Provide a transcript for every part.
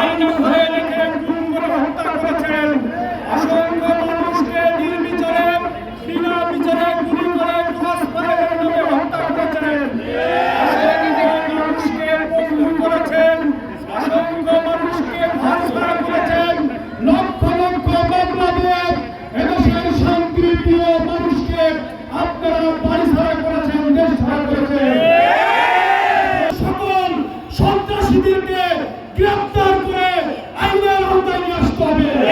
আইন ভয়ে লিখলেন গুম করে হত্যা করেছেন। আসলে গ্রেফতার করে আইনের আওতায় নিয়ে আসতে হবে।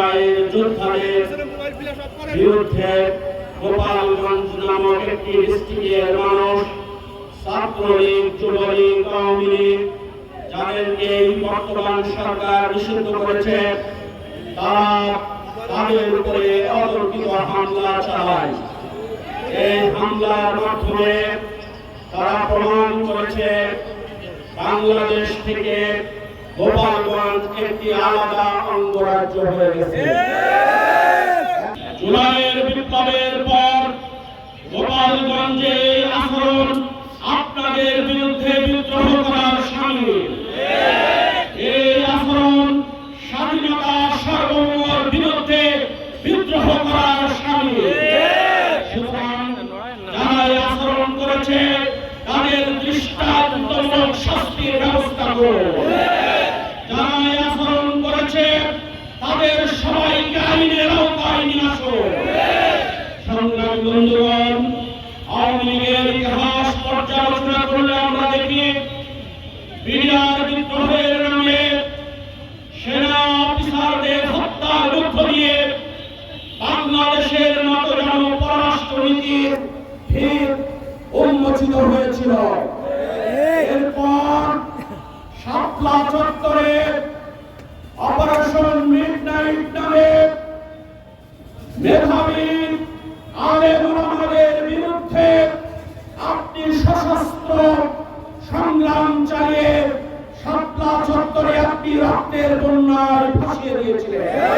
জুলাইয়ের যোদ্ধাদের বিরুদ্ধে গোপালগঞ্জ নামক একটি ডিস্ট্রিক্টের মানুষ, ছাত্রলীগ, যুবলীগ, আওয়ামী লীগ, যাদেরকে এই বর্তমান সরকার নিষিদ্ধ করেছে, তারা তাদের উপরে অতর্কিত হামলা চালায়। এই হামলার মাধ্যমে তারা প্রমাণ করেছে, বাংলাদেশ থেকে গোপালগঞ্জ একটি আলাদা অঙ্গরাজ্য হয়ে গেছে। জুলাইয়ের বিপ্লবের পর গোপালগঞ্জে এই আচরণ আপনাদের বিরুদ্ধে বিদ্রোহ করার সামিল। এই আচরণ স্বাধীনতা সার্বভৌমর বিরুদ্ধে বিদ্রোহ করার সামিল। যারা আচরণ করেছে, তাদের দৃষ্টান্তমূলক শাস্তির ব্যবস্থা করুন যারা এই আচরণ করেছে তাদের সবাইকে আইনের আওতায় নিয়ে আসুন সংগ্রামী বন্ধুগণ ইতিহাস পর্যালোচনা করলে আমরা দেখি বিডিআর বিদ্রোহের নামে সেনা উন্মোচিত হয়েছিল। এরপর শাপলা চত্বরে অপারেশন মিডনাইট নামে মেধাবী limite.